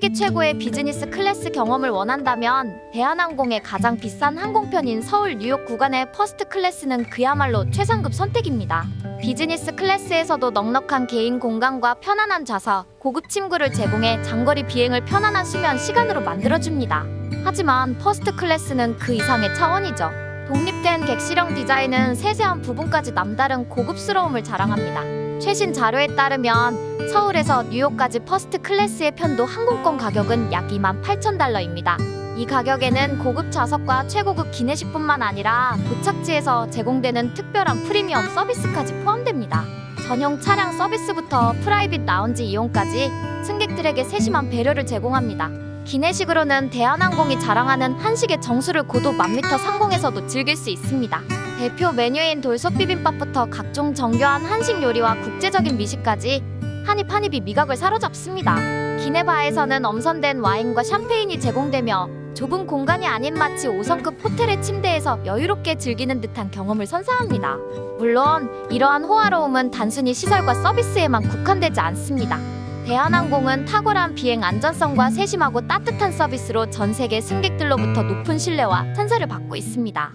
세계 최고의 비즈니스 클래스 경험을 원한다면 대한항공의 가장 비싼 항공편인 서울 뉴욕 구간의 퍼스트 클래스는 그야말로 최상급 선택입니다. 비즈니스 클래스에서도 넉넉한 개인 공간과 편안한 좌석, 고급 침구를 제공해 장거리 비행을 편안한 수면 시간으로 만들어줍니다. 하지만 퍼스트 클래스는 그 이상의 차원이죠. 독립된 객실형 디자인은 세세한 부분까지 남다른 고급스러움을 자랑합니다. 최신 자료에 따르면 서울에서 뉴욕까지 퍼스트 클래스의 편도 항공권 가격은 약 2만 8천 달러입니다. 이 가격에는 고급 좌석과 최고급 기내식뿐만 아니라 도착지에서 제공되는 특별한 프리미엄 서비스까지 포함됩니다. 전용 차량 서비스부터 프라이빗 라운지 이용까지 승객들에게 세심한 배려를 제공합니다. 기내식으로는 대한항공이 자랑하는 한식의 정수를 고도 만미터 상공에서도 즐길 수 있습니다. 대표 메뉴인 돌솥 비빔밥부터 각종 정교한 한식 요리와 국제적인 미식까지 한입 한입이 미각을 사로잡습니다. 기네바에서는 엄선된 와인과 샴페인이 제공되며 좁은 공간이 아닌 마치 5성급 호텔의 침대에서 여유롭게 즐기는 듯한 경험을 선사합니다. 물론 이러한 호화로움은 단순히 시설과 서비스에만 국한되지 않습니다. 대한항공은 탁월한 비행 안전성과 세심하고 따뜻한 서비스로 전 세계 승객들로부터 높은 신뢰와 찬사를 받고 있습니다.